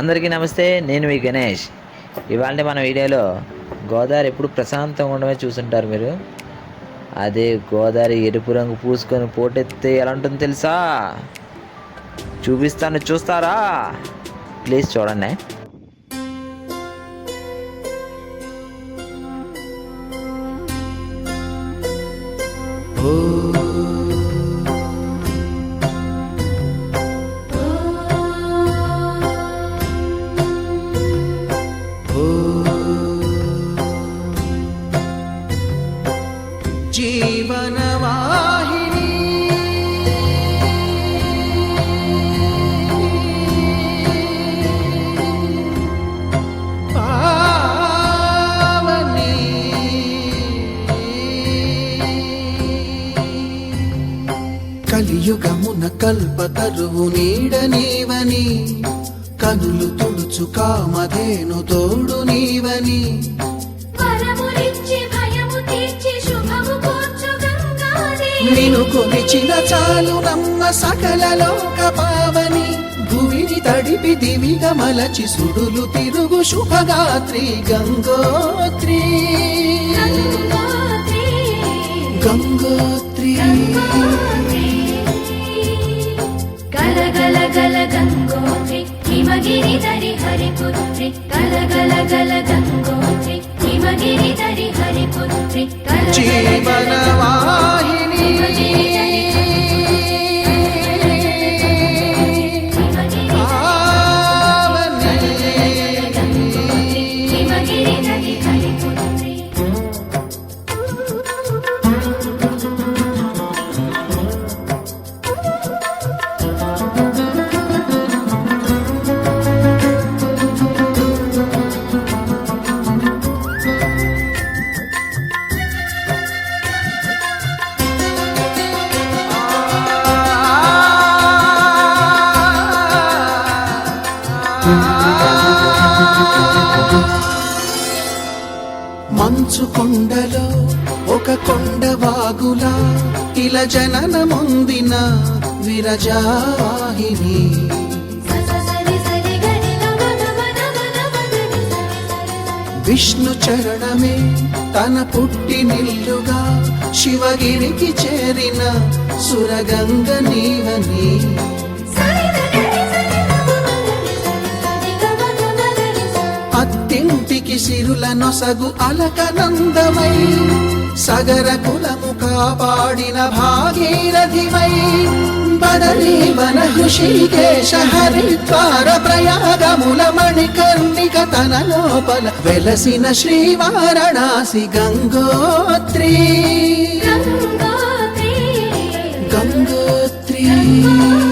అందరికీ నమస్తే నేను మీ గణేష్. ఇవాళ మన వీడియోలో గోదావరి ఎప్పుడు ప్రశాంతంగా ఉండమే చూసుంటారు మీరు. అదే గోదావరి ఎరుపు రంగు పూసుకొని పోటెత్తే ఎలా ఉంటుందో తెలుసా? చూపిస్తాను చూస్తారా? ప్లీజ్ చూడండి. Oh కలియుగమున కల్పతరువు నీడ నీవని కనులు తుడుచు కామధేను తోడు నీవని. నిను కొలిచిన చాలు నమ్మ సకల లోక పావని భూమిని తడిపి దివిగా మలచి సుడులు తిరుగు శుభగాత్రి గంగోత్రి, హరిపుత్రి మంచు కొండలో ఒక కొండ వాగులా ఇలా జననముందిన విరజావాహిని విష్ణు చరణమే తన పుట్టినిల్లుగా శివగిరికి చేరిన సురగంగ నీవని. సిరుల నొసగు అలకనందమై సగర కులము కాపాడిన భాగీరథిమై. బదరీ వన హృషికేశ హరిద్వార ప్రయాగముల మణికర్ణిక తన లోపల వెలసిన శ్రీవారణాసి గంగోత్రి. గంగోత్రి.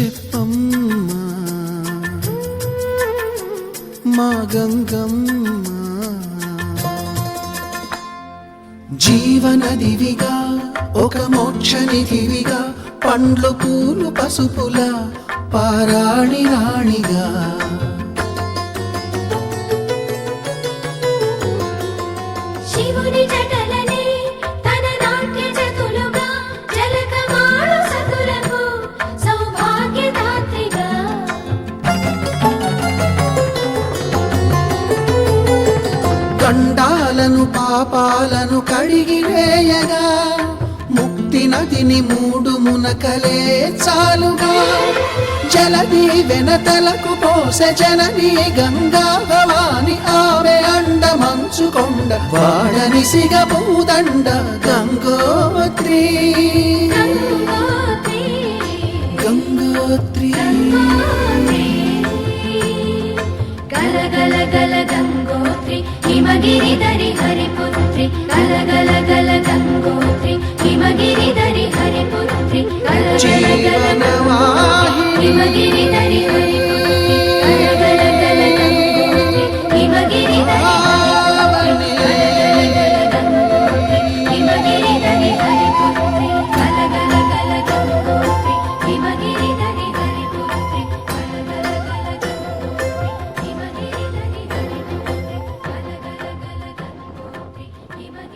చెప్పమ్మా. మా గంగమ్మ. జీవనదివిగా ఒక మోక్షనిధివిగా పండ్లు పూలు పసుపుల పారాణి రాణిగా. పాపాలను కడిగి వేయగా ముక్తి నదిని మూడు మునకలే చాలుగా. జలది వెనతలకు పోసె జనని గంగా భవాని ఆమె అండ మంచుకొండ వాడని సిగ పూదండ గంగోత్రి. గంగోత్రి. గిరిధరి హరిపుత్రి కలగల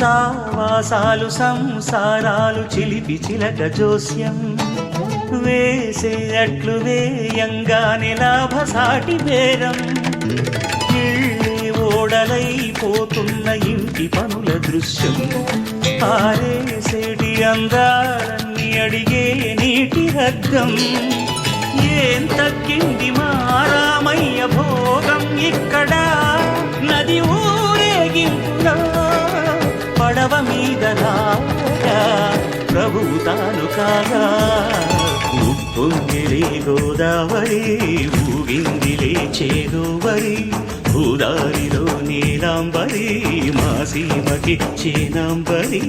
సావాసాలు సంసారాలు చిలిపి చిలక జోస్యం. వేసే అట్లు వేయంగానే లాభసాటి బేరం. ఓడలైపోతున్న ఇంటి పనుల దృశ్యం. ఆరేసేటి అందాలన్నీ అడిగే నీటి హద్దం ఏం తగ్గింది మారామయ్య భోగం ఇక్కడ? నది ఊ భూతాను కాగా ఉప్పొంగిలే గోదావరి ఊగిందిలే చేదోవరి భూదారిలో నీలాంబరి మా సీమకి చేనాంబరి